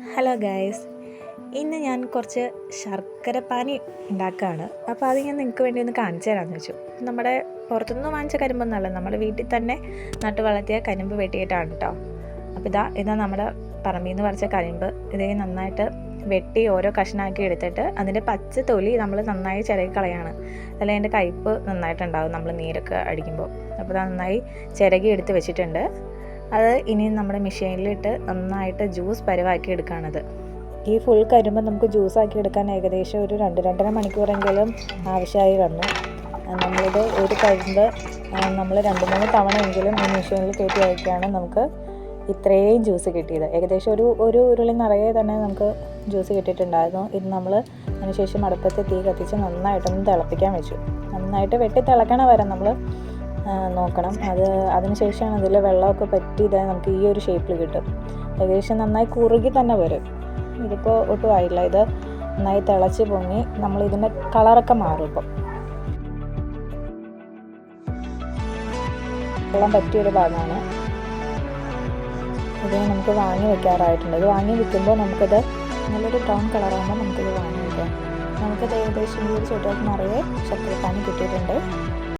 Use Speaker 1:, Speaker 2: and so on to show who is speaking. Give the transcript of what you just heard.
Speaker 1: Hello guys ഇന്ന് ഞാൻ കുറച്ച് ശർക്കര പാനി ഉണ്ടാക്കുകയാണ്. അപ്പോൾ അത് ഞാൻ നിങ്ങൾക്ക് വേണ്ടി ഒന്ന് കാണിച്ചു തരാമെന്ന് വെച്ചു. നമ്മുടെ പുറത്തുനിന്ന് വാങ്ങിച്ച കരിമ്പൊന്നുമല്ല നമ്മുടെ വീട്ടിൽ തന്നെ നട്ട് വളർത്തിയ കരിമ്പ് വെട്ടിയിട്ടാണ് കേട്ടോ. അപ്പോൾ ഇതാ ഇതാ നമ്മുടെ പറമ്പിൽ നിന്ന് പറിച്ച കരിമ്പ്. ഇതേ നന്നായിട്ട് വെട്ടി ഓരോ കഷ്ണാക്കി എടുത്തിട്ട് അതിന്റെ പച്ച തൊലി നമ്മൾ നന്നായി ചിരകി കളയാണ് അല്ലെങ്കിൽ അതിന്റെ കയ്പ്പ് നന്നായിട്ടുണ്ടാകും നമ്മൾ നീരൊക്കെ അടിക്കുമ്പോൾ. അപ്പോൾ നന്നായി ചിരകി എടുത്ത് വെച്ചിട്ടുണ്ട്. അത് ഇനി നമ്മുടെ മെഷീനിലിട്ട് നന്നായിട്ട് ജ്യൂസ് പരുവാക്കി എടുക്കുകയാണത് ഈ ഫുൾ കരിമ്പ് നമുക്ക് ജ്യൂസ് ആക്കി എടുക്കാൻ ഏകദേശം ഒരു രണ്ട് രണ്ടര മണിക്കൂറെങ്കിലും ആവശ്യമായി വന്നു. നമ്മളിത് ഒരു കരിമ്പ് നമ്മൾ രണ്ട് മൂന്ന് തവണ എങ്കിലും ഈ മെഷീനിൽ കയറ്റി അയക്കുകയാണ് നമുക്ക് ഇത്രയും ജ്യൂസ് കിട്ടിയത്. ഏകദേശം ഒരു ഒരു ഉരുളി നിറയെ തന്നെ നമുക്ക് ജ്യൂസ് കിട്ടിയിട്ടുണ്ടായിരുന്നു. ഇത് നമ്മൾ അതിനുശേഷം അടുപ്പത്ത് തീ കത്തിച്ച് നന്നായിട്ടൊന്ന് തിളപ്പിക്കാൻ വെച്ചു. നന്നായിട്ട് വെട്ടി തിളക്കണ വരെ നമ്മൾ നോക്കണം. അത് അതിനുശേഷമാണ് അതിൽ വെള്ളമൊക്കെ പറ്റി ഇതായി നമുക്ക് ഈ ഒരു ഷേപ്പിൽ കിട്ടും. ഏകദേശം നന്നായി കുറുകി തന്നെ വരും. ഇതിപ്പോൾ ഒട്ടും ആയില്ല. ഇത് നന്നായി തിളച്ച് പൊങ്ങി നമ്മൾ ഇതിന്റെ കളറൊക്കെ മാറും ഇപ്പം. വെള്ളം പറ്റിയൊരു ഭാഗമാണ്. ഇതിനെ നമുക്ക് വാങ്ങി വെക്കാറായിട്ടുണ്ട്. ഇത് വാങ്ങി വിൽക്കുമ്പോൾ നമുക്കത് നല്ലൊരു ബ്രൗൺ കളറാകുമ്പോൾ നമുക്കിത് വാങ്ങി വെക്കാം. നമുക്കിത് ഏകദേശം ഈ ഒരു ചുറ്റുപാട് നിറയെ ശർക്കരപ്പാനി കിട്ടിയിട്ടുണ്ട്.